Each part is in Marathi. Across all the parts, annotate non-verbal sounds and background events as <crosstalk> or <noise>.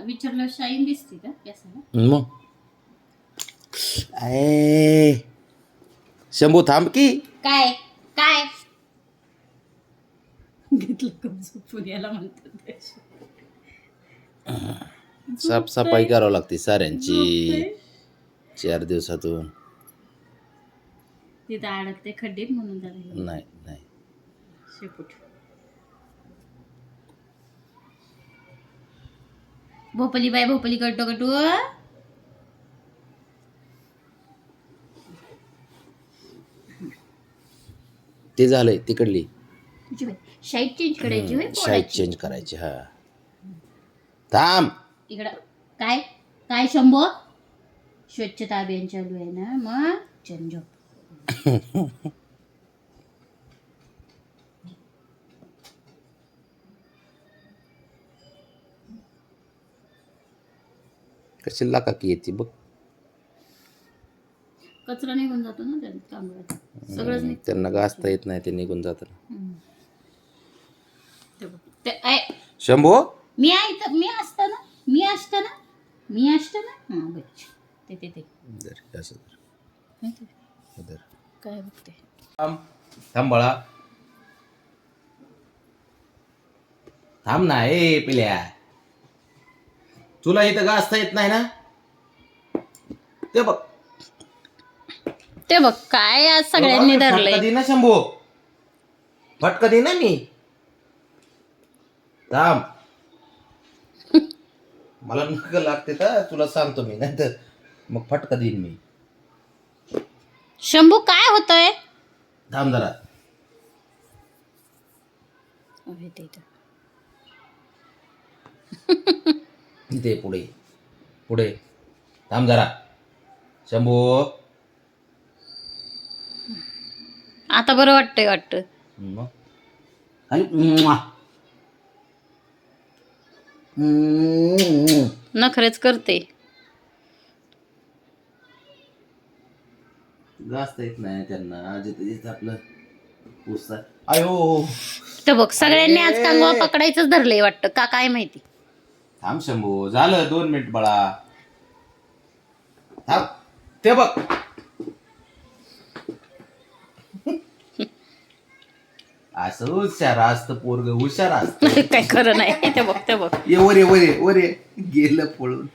विचारलं शाईन दिसते का? केसाला मग. शंभू थांब की. काय? काय? घेतलं कप झोपून? याला म्हणतात साफसफाई करावं लागते साऱ्यांची. चार दिवसातून. तिथं अडकते खड्डीत म्हणून नाही नाही. शेपूट. भोपली बाय भोपली कटू कटू ते झालंय तिकडली. शाईट चेंज करायची होय शाईट. चेंज करायची हा. थांब. इकडं काय? काय शंभो? स्वच्छता अभियान चालू आहे ना मग? चेंज <laughs> कशी लाका की येते बघ. कचरा निघून जातो ना तांदळात सगळंच त्यांना गाजता येत नाही ते निघून जातात. ते बघ. ते ऐ, शंभू? मी आहे मी मी असताना मी असताना हां बच्च ते ते ते. धर, असं धर, माहिती? हे धर. काय बघते? थांब. थांब बाळा. थांब ना ए पिल्या. तुला इथं गाजता येत नाही ना? ते बघ. ते बघ काय आज सगळ्यांनी धरलंय. दे ना शंभू. फटका दे ना मी. थांब. <laughs> मला नक लागते तर तुला सांगतो मी नाही तर मग फटका देईन मी. शंभू काय होतंय? थांब जरा. अरे इथं. पुढे पुढे. थांब जरा. शंभू. आता बरं वाटतंय वाटतं. मग. आणि म्वा. हम्म. नखरेच करते. येत नाही त्यांना. जिथे जिथे आपलं पुसता अयो तर बघ सगळ्यांनी आज कांगवा पकडायचंच धरलंय वाटतं. का काय माहिती? थांब शंभू झालं दोन मिनिट बाळा. थांब. ते बघ. असं हुशार असतं पोरग हुशार असत. <laughs> काय खरं नाही. ते बघ ते बघ. ये वर ये वर वर गेलं पळून.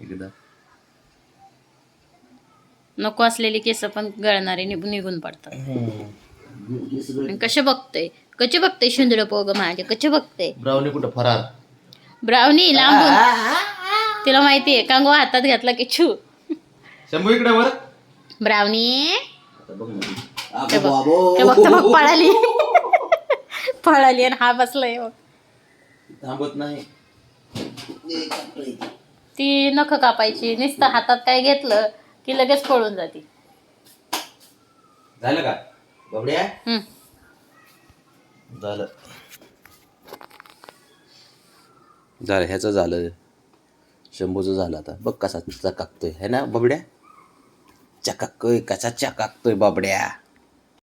एकदा. नको असलेली केस पण गळणारे निघून निघून पडतात. कसे बघतोय कसे बघतोय शुंदड पोग माझे कसे बघते. ब्राउनी कुठं? फरार. ब्राउनी लांबून. तिला माहितीये कांगवा हातात घातला की छू. शंभू इकडे वर. ब्राउनी. बघ ना. ते अगो बघ. बाबो. ते बघ ते बघ पळाली. पळाली आणि हा बसलाय बघ. थांबत नाही. ती नख कापायची नुसतं हातात काय घेतलं की लगेच पळून जाते. झालं का? बाबड्या? हम्म. झालं. झालं ह्याचं झालं. शंभूचं झालं आता. बघ कसा चकाकतोय. है ना बाबड्या? चकाकतोय कसा चकाकतोय बाबड्या?